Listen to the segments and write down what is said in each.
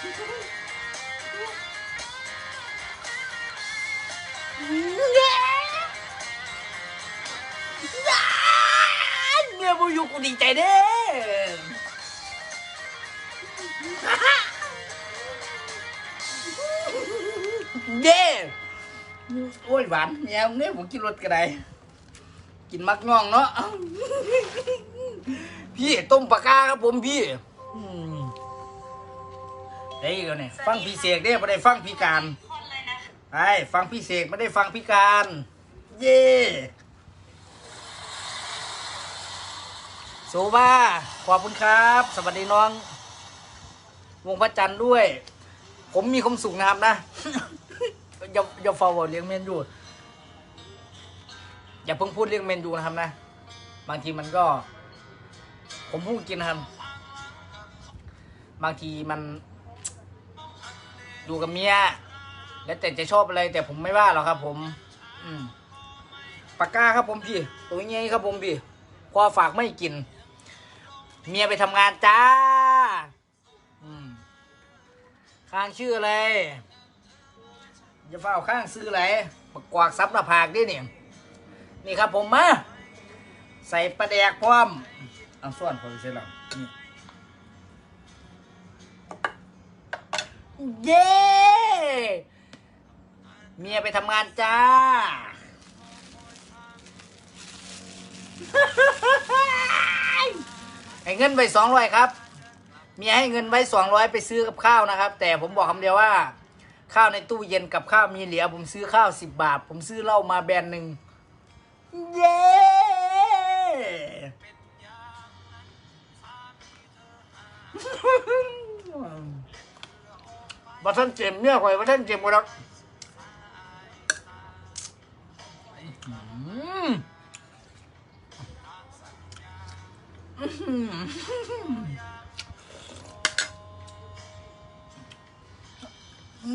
เมียบูอยู่กูดีใจเด้เด้โอ้ยหวานเนี่ยเนี่ยผมกินรสกระไดกินมักง่องเนาะพี่ต้มปลากาครับผมพี่อืม เฮ้ยเดี๋ยวนี่ฟังพี่เสกเด้ไม่ได้ฟังพี่การไอ้ฟังพี่เสกไม่ได้ฟังพี่การ เย่โซบ้าขอบคุณครับ สวัสดีน้อง วงพระจันทร์ด้วย ผมมีความสุขนะครับนะอย่าอย่าฟอร์เลี้ยงเมนยูอย่าเพิ่งพูดเรื่องเมนยูนะครับนะ บางทีมันก็ ผมพูดกินนะครับ บางทีมัน อยู่กับเมียแล้วแต่จะชอบอะไรแต่ผมไม่ว่าหรอกครับ ผม อืมปากกาครับผมพี่ ตัวนี้ครับผมพี่พอฝากไม่กิน เมียไปทำงานจ้า อืมข้างชื่ออะไรอย่าเฝ้าข้างซื้ออะไรประกวากซับหน้าผากดิเนี่ยนี่ครับผมมาใส่ปลาแดกพร้อมเอาส่วนพอไปเสร็จแล้วนี่ เย้เมียไปทำงานจ้า ให้เงินไปสองร้อยครับ เมียให้เงินไว้สองร้อยไปซื้อกับข้าวนะครับ แต่ผมบอกคำเดียวว่า ข้าวในตู้เย็นกับข้าวมีเหลือ ผมซื้อข้าวสิบบาท ผมซื้อเหล้ามาแบรนด์หนึ่งเย้ บัท่านเจมเนี่ยข่อยบัท่านเจมหมดแล้ว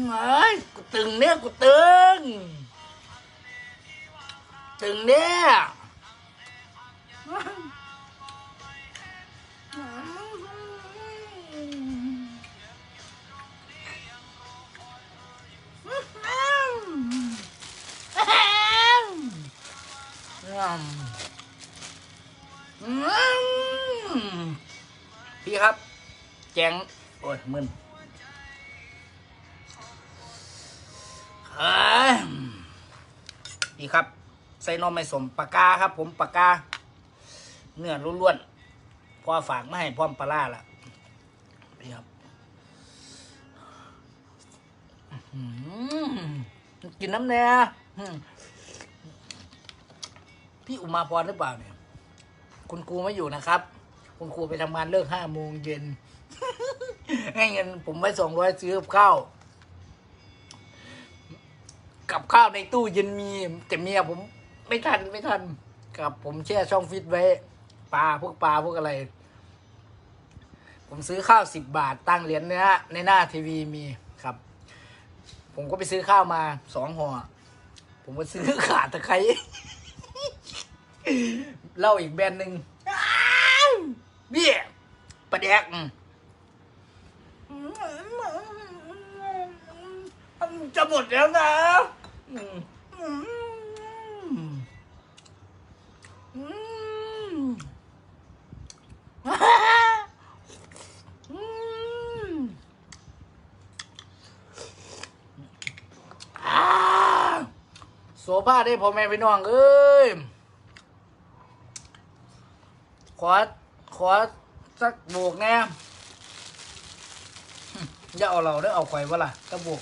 เอ้ยกูตึงเนี่ยกูตึง ตึงเนี่ย พี่ครับ แจงโอ้ยมึนเอ้ยนี่ครับ ใส่นมไม่สมปากกาครับ ผมปากกา เนื้อล้วนๆพอฝากมาให้พร้อมปลาร้าละนี่ครับกินน้ำแน่อื้อ พี่อุมาพรหรือเปล่าเนี่ย คุณครูไม่อยู่นะครับ คุณครูไปทำงานเลิกห้าโมงเย็นให้เงินผมไว้สองร้อยซื้อกับข้าวกับข้าวในตู้เย็นมี แต่เมียผมไม่ทันไม่ทันกับผมแช่ช่องฟิตไว้ปลาพวกปลาพวกอะไร ผมซื้อข้าวสิบบาทตั้งเหรียญนื้อในหน้าทีวีมีครับ ผมก็ไปซื้อข้าวมาสองห่อผมก็ซื้อขาดตะไคร้ เหล้าอีกแบรนด์หนึ่งอ้าวเบี้ยประแดกอืมจะหมดแล้วนะอืมอืมอืมอืมอ่าโซฟาได้พ่อแม่พี่น้องเอ้ยข อ ขอสักโบกแน่อย่าเอาเราได้เอาไข่วะล่ะตะโบก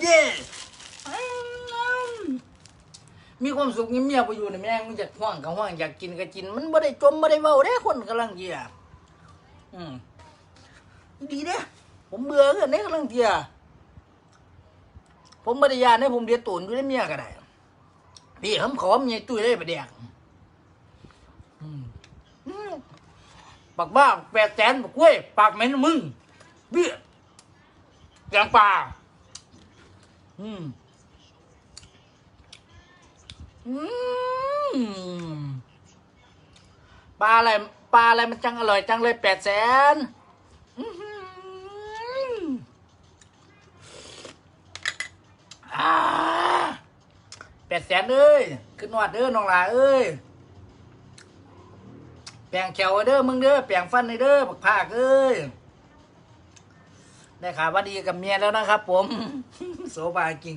เย้มีความสุขเงียบๆไปอยู่ในแม่งอยากห่วงก็ห่วงอยากกินก็กิน มันไม่ได้จมไม่ได้เว้าได้คนกำลังเกียอืมดีเด้ผมเบื่อเกันเนี่ยกำลังเกียผมไม่ได้ยานให้ผมเดียดตูนอยู่ได้เมียก็ได้พี่ผมขอเมียตุ้ยได้ไปแดก ปากบ้าแปดแสนบอกกล้วย ปากเหม็นมึงเบี้ยแกงป่า อืม อืม ปลาอะไร ปลาอะไรมันจังอร่อยจังเลยแปดแสนแปดแสนเอ้ย ขึ้นนวดเด้อน้องลาเอ้ย ลงแขวเด้อมึงเด้อแปลงฟันในเด้อบักภาคเอ้ยได้ข่าวว่าดีกับเมียแล้วนะครับ ผม โสบาจริง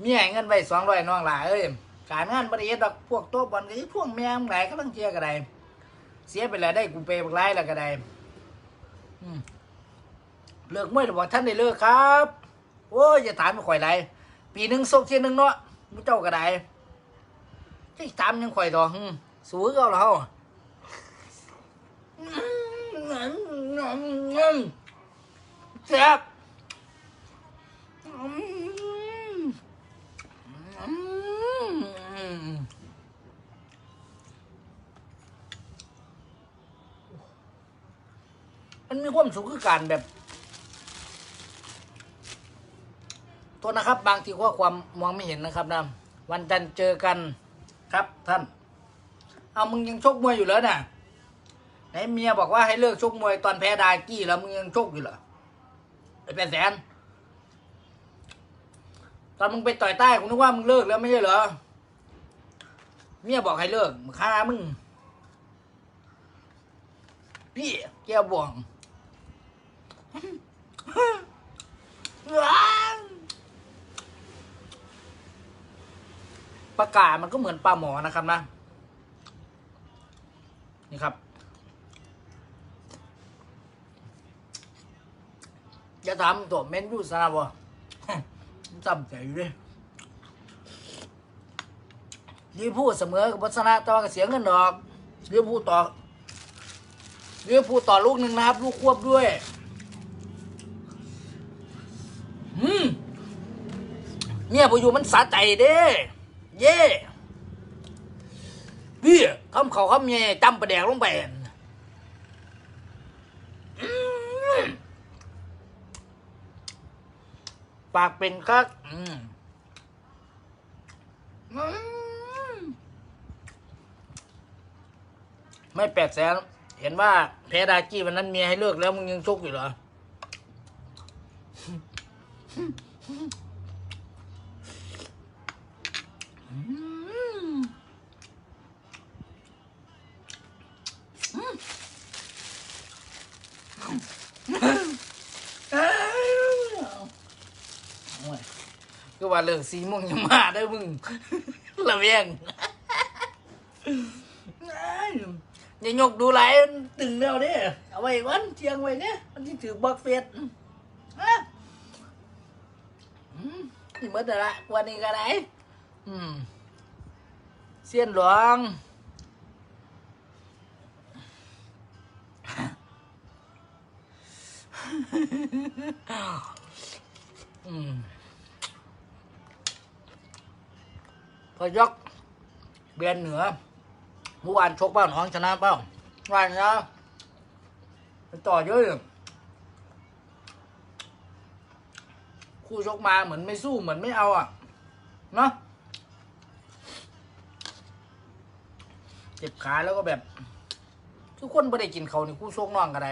เมียให้เงินไว้สองร้อยน้องหลาเอ้ยการงานบริเวณดอกพวกโต๊ะบอลก็ยี่พวกแม่มึงไหลก็ต้องเชียร์ก็ได้เสียไปแล้วได้กูเปย์บักไล่แล้วก็ได้อืมเลิกมวยหรือบอกท่านได้เลิกครับโอ้ยอย่าถามไม่ข่อยไรปีหนึ่งโซกเทียหนึ่งเนาะมุเจ้าก็ได้ที่ถามยังข่อยต่อหึสู้ก็เอาแล้ว แซ่บมันมีความสุขคือการแบบโทษนะครับ บางทีข้อความมองไม่เห็นนะครับนะวันจันทร์เจอกันครับท่าน เอามึงยังชกมวยอยู่แล้วน่ะ ไหนเมียบอกว่าให้เลิกชกมวยตอนแพ้ดากี้แล้วมึงยังชกอยู่เหรอไอ้แปดแสนตอนมึงไปต่อยใต้กูนึกว่ามึงเลิกแล้วไม่ใช่เหรอเมียบอกให้เลิกมึงฆ่ามึง พี่แกบ่วงปลากามันก็เหมือนปลาหมอนะครับนะ นี่ครับ อย่าถามตัวเมนยูสนาบจำใจอยู่เลยรีพูดเสมอกับวัฒนะแต่ว่าก็เสียเงินดอกรีพูดต่อรีพูดต่อลูกหนึ่งนะครับ ลูกควบด้วยอืมเนี่ยพออยู่มันสะใจเด้เย่พี่คำเขาคำเย่จำประแดกลงไปอืม ปากเป็นคักอืมไม่แปดแสน เห็นว่าแพ้ดากี้วันนั้นเมียให้เลิกแล้วมึงยังชกอยู่เหรอ โอ้ยก็ ว่าเลิกสีโมงยังมาได้อมึงละเวียงอย่ายกดูไหลายตึงแล้วเด้เอาไว้วันเทียงไว้เนี่ยมันที่ถือบักเฟสฮะอืมนี่หมื่อละวันนี้ก็ได้อืมเสียนหลวงอืม พอยกเบียนเหนือเมื่อวานชกเป้าหนองชนะเป้าว่าไงนะต่อเยอะอยู่คู่ชกมาเหมือนไม่สู้เหมือนไม่เอาอะเนาะเจ็บขาแล้วก็แบบ ทุกคนไม่ได้กินเขาวนี่คู่ชกน้องกันได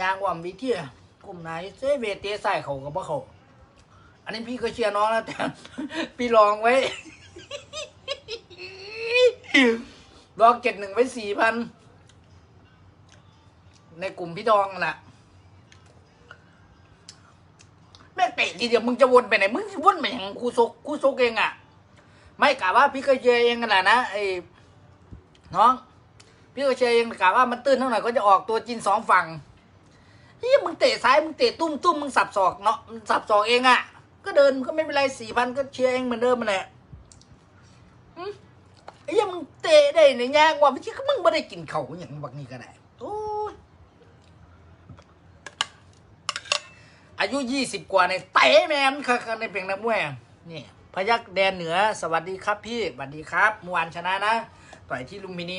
ยางว่ำวิเทีย กลุ่มไหนเซเวเตใส่เขากับว่เขาอันนี้พี่ก็เชียร์น้องแล้วแต่ พี่ลองไว้ ลองเก็ดหนึ่งไว้สี่พัน ในกลุ่มพี่ดองน่ะ แม่เตะทีเดียวมึงจะวนไปไหน มึงจะวนไปอย่างคูโซกคูโซกเองอะ ไม่กะว่าพี่ก็เชียร์เองกันแหละนะไอ้น้อง พี่ก็เชียร์เองกะว่ามันตื้นเท่าไหร่ก็จะออกตัวจีนสองฝั่ง เฮียมึงเตะซ้ายมึงเตะตุ้มตุ้มมึงสับศอกเนาะมึงสับศอกเองอะ่ะ ก็เดินก็ไม่เป็นไรสี่พันก็เชียร์เองเหมือนเดิมมันแหละอืมไอ้เหี้ยมึงเตะได้ในยากว่าไม่ใช่ก็มึงไม่ได้กินเขาอย่างบักนี้ก็ได้โอ้ยอายุยี่สิบกว่าในเตะแมนค่ะในเพียงนักมวยนี่พยักแดนเหนือ สวัสดีครับพี่สวัสดีครับเมื่อวานชนะนะต่อยที่ลุมพินี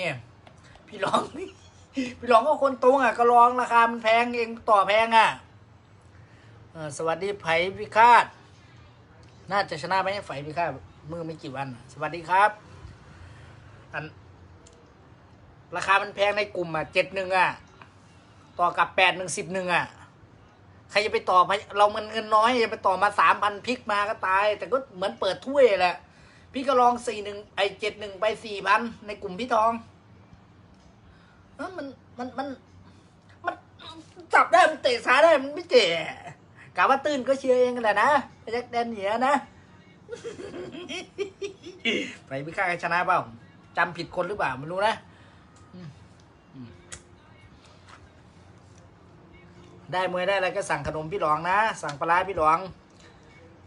พี่ร้อง พี่หลองก็คนตรงอะก็ลองราคามันแพงเองต่อแพงอะสวัสดีไผ่พิฆาต น่าจะชนะไหมไผ่พิฆาตมือไม่กี่วัน สวัสดีครับ อัน ราคามันแพงในกลุ่มอะเจ็ดหนึ่งอะ ต่อกับแปดหนึ่งสิบหนึ่งอะ ใครจะไปต่อพยเรามันเงินน้อยจะไปต่อมาสามพันพิกมาก็ตาย แต่ก็เหมือนเปิดถ้วยแหละ พี่ก็ลองสี่หนึ่งไอเจ็ดหนึ่งไปสี่พันในกลุ่มพี่ทอง เอ้ามันมันมันมันจับได้มันเตะซ้ายได้มันไม่เตะกะว่าตื่นก็เชียร์เองกันแหละนะไปยักแดนเหนียนะไปพี่ข้าชนะเปล่าจำผิดคนหรือเปล่าไม่รู้นะได้มวยได้อะไรก็สั่งขนมพี่หลองนะ สั่งปลาร้าพี่หลอง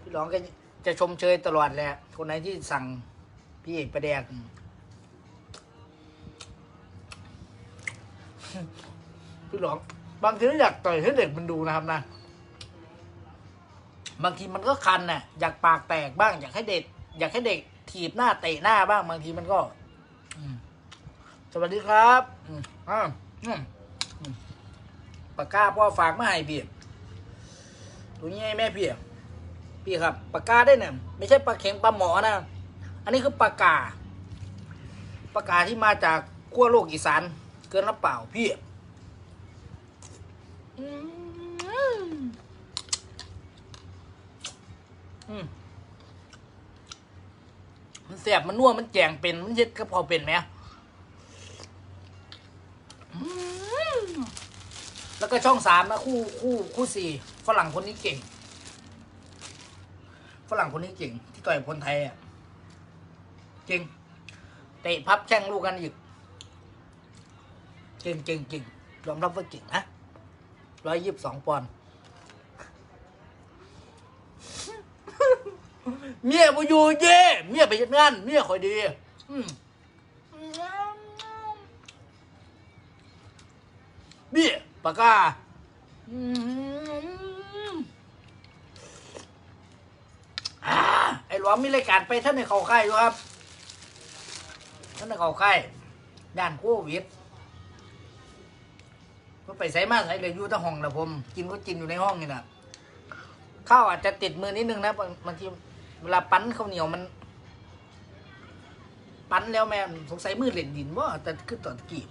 พี่หลองก็จะชมเชยตลอดแหละคนไหนที่สั่งพี่เอกประแดก พี่หลองบางทีก็อยากต่อยให้เด็กมันดูนะครับนะ บางทีมันก็คันน่ะอยากปากแตกบ้าง อยากให้เด็ก อยากให้เด็ก ถีบหน้าเตะหน้าบ้าง บางทีมันก็สวัสดีครับอ่าปากกาพ่อฝากมาให้พี่ตัวนี้ให้แม่พี่พี่ครับปากกาได้เนี่ยไม่ใช่ปลาเข็งปลาหมอนะอันนี้คือปากกาปากกาที่มาจากขั้วโลกอีสาน เกินรับเปล่าพี่อืมอืมมันแสบมันนัวมันแจงเป็น มันเย็ดกระเพราเป็นไหมอืมแล้วก็ช่องสามนะคู่คู่คู่สี่ฝรั่งคนนี้เก่ง ฝรั่งคนนี้เก่ง ที่ต่อยคนไทยอะเก่งเตะพับแช่งลูกกันอีก เก่งเก่งเก่งยอมรับว่าเก่งนะร้อยยี่สิบสองปอนด์เมียบ่อยู่เย่เมียไปเฮ็ดงานเมียคอยดี อืมเบี้ยปากกาอืมอ่าไอ้หลวงมีรายการไปท่านในเขาค่ายอยู่ครับท่านในเขาค่ายด้านโควิด ก็ไปใส่มาใส่เลยอยู่แต่ห้องนะผม กินก็กินอยู่ในห้องนี่นะข้าวอาจจะติดมือนิดนึงนะบางทีเวลาปั้นข้าวเหนียวมัน ปั้นแล้วแม่สงสัยมือเหล็ดดินว่าแต่คือตอนตะกี้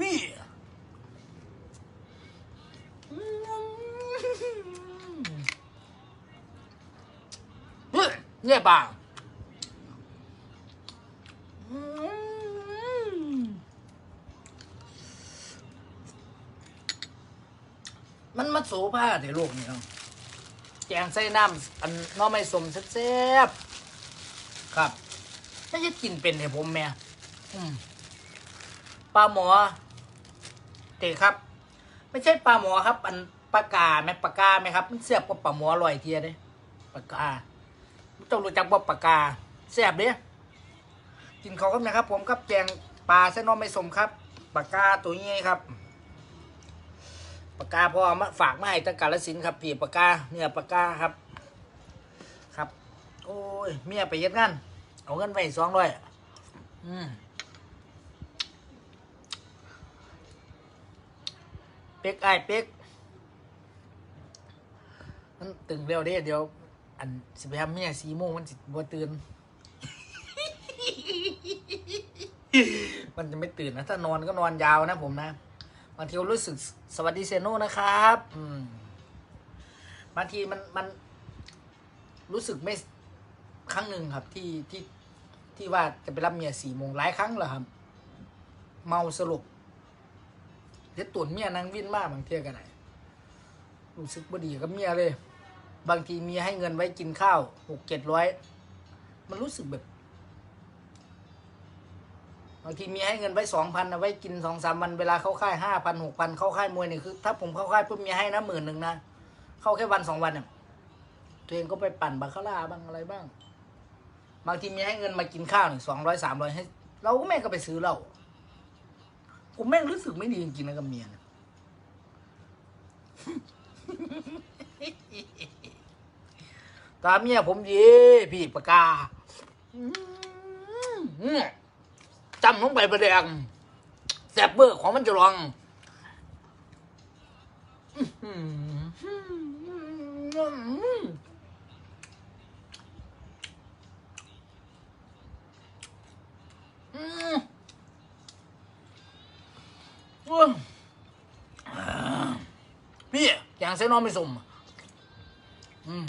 วี่เนี่ยป่าม มันมาโสผ้าในโลกนี้เนาะแกงใส่น้ำอันน้อไม่สมแซ่บๆครับไม่ใช่กินเป็นให้ผมแม่ปลาหมอเตะครับ ไม่ใช่ปลาหมอครับ อันปลากาไหมปลากาไหมครับ มันเสียบกว่าปลาหมอลอยเทียเด้ปลากาต้องรู้จักว่าปลากาแซ่บเด้กินเขาครับนะครับ ผมครับแกงปลาเส้นน้อไม่สมครับปลากาตัวนี้ครับ ปากกาพอเอมาฝากมาให้ตะการละสินธุ์ครับพี่ปากกาเนื้อปากกาครับ ครับ โอ้ยเมียไปเย็ดงานเอาเงินไปสองร้อยอืมเป็กไอ้เป็กมันตึงเร็วเด้เดี๋ยว อันสิไปทำเมียสีโมงมันสิบ่ตื่น มันจะไม่ตื่นนะ ถ้านอนก็นอนยาวนะผมนะ บางทีก็รู้สึกสวัสดีเซโนนะครับอืมบางทีมันมันรู้สึกไม่ครั้งหนึ่งครับที่ที่ที่ว่าจะไปรับเมียสี่โมงหลายครั้งแล้วครับ เมาสรุปเฮ็ดตุนเมียนางวินมากบางเที่ยกันไหนรู้สึกบ่ดีกับเมียเลย บางทีเมียให้เงินไว้กินข้าวหกเจ็ดร้อยมันรู้สึกแบบ บางทีมีให้เงินไว้สองพันเอาไว้กินสองสามวันเวลาเข้าค่ายห้าพันหกพันเข้าค่ายมวยนี่คือ ถ้าผมเข้าค่ายปุ๊บมีให้นะหมื่นหนึ่งนะเข้าแค่วันสองวันเนี่ยตัวเองก็ไปปั่นบาคาร่าบ้างอะไรบ้าง บางทีมีให้เงินมากินข้าวหนึ่งสองร้อยสามร้อยให้ เราก็แม่งก็ไปซื้อเหล้าผมแม่งรู้สึกไม่ดีจริงๆนะกับเมียนะตาเมียผมดีพี่ปากกาอืม จำลงไปประเดียงแซบเบอร์ของมันจะลองอื้อหืออืมอืมพี่อย่างเส้นน้องไม่สมอืม